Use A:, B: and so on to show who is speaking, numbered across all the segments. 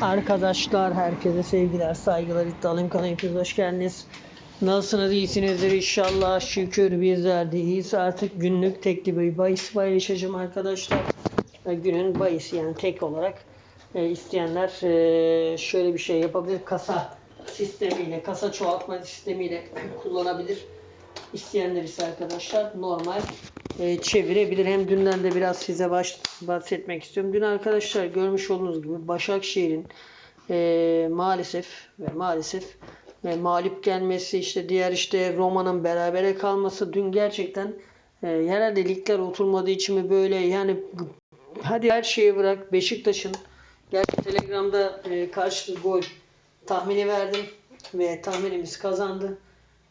A: Arkadaşlar herkese sevgiler, saygılar, iddialıyım kanalına hepiniz hoş geldiniz. Nasılsınız, iyisinizdir inşallah. Şükür bizler de iyiyiz. Artık günlük tekli bir bahis paylaşacağım arkadaşlar. Günün bahisi yani tek olarak e, isteyenler e, şöyle bir şey yapabilir. Kasa sistemiyle, kasa çoğaltma sistemiyle kullanabilir. İsteyenler ise arkadaşlar normal e, çevirebilir. Hem dünden de biraz size baş, bahsetmek istiyorum. Dün arkadaşlar görmüş olduğunuz gibi Başakşehir'in e, maalesef ve maalesef ve mağlup gelmesi işte diğer işte Roma'nın berabere kalması dün gerçekten e, herhalde ligler oturmadığı için mi böyle yani hadi her şeyi bırak Beşiktaş'ın gerçi Telegram'da e, karşılıklı gol tahmini verdim ve tahminimiz kazandı.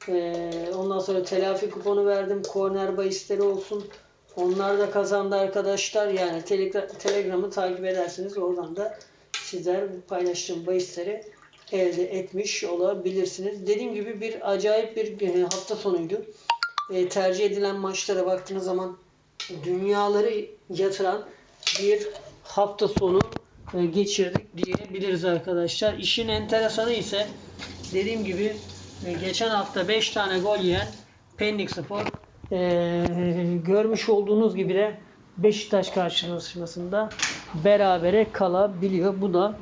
A: Ee, ondan sonra telafi kuponu verdim. Korner bahisleri olsun. Onlar da kazandı arkadaşlar. Yani telegra- Telegram'ı takip ederseniz oradan da sizler paylaştığım bahisleri elde etmiş olabilirsiniz. Dediğim gibi bir acayip bir e, hafta sonuydu. E, tercih edilen maçlara baktığınız zaman dünyaları yatıran bir hafta sonu e, geçirdik diyebiliriz arkadaşlar. İşin enteresanı ise dediğim gibi geçen hafta 5 tane gol yiyen Pendik Spor e, görmüş olduğunuz gibi de Beşiktaş karşılaşmasında berabere kalabiliyor. Bu da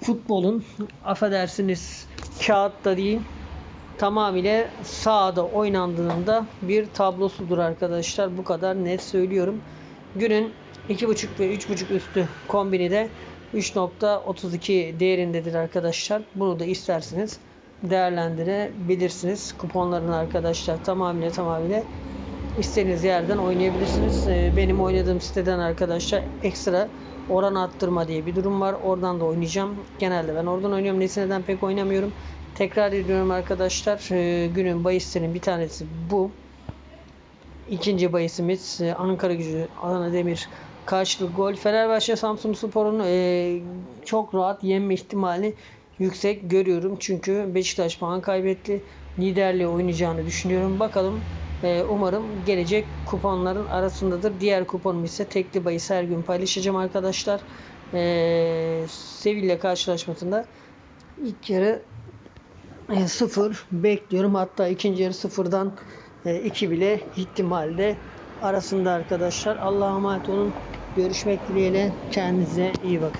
A: futbolun affedersiniz kağıtta değil tamamıyla sahada oynandığında bir tablosudur arkadaşlar. Bu kadar net söylüyorum. Günün 2.5 ve 3.5 üstü kombini de 3.32 değerindedir arkadaşlar. Bunu da isterseniz değerlendirebilirsiniz. Kuponlarını arkadaşlar tamamıyla tamamıyla istediğiniz yerden oynayabilirsiniz. Ee, Benim oynadığım siteden arkadaşlar ekstra oran arttırma diye bir durum var. Oradan da oynayacağım. Genelde ben oradan oynuyorum. Nesine'den pek oynamıyorum. Tekrar ediyorum arkadaşlar. Ee, Günün bahislerinin bir tanesi bu. İkinci bahisimiz e, Ankara gücü Adana Demir karşılıklı gol. Fenerbahçe Samsun Spor'un e, çok rahat yenme ihtimali yüksek görüyorum. Çünkü Beşiktaş puan kaybetti. Liderliği oynayacağını düşünüyorum. Bakalım e, umarım gelecek kuponların arasındadır. Diğer kuponum ise tekli bahis her gün paylaşacağım arkadaşlar. E, Sevilla karşılaşmasında ilk yarı e, sıfır bekliyorum. Hatta ikinci yarı sıfırdan 2 bile ihtimalde arasında arkadaşlar. Allah'a emanet olun. Görüşmek dileğiyle. Kendinize iyi bakın.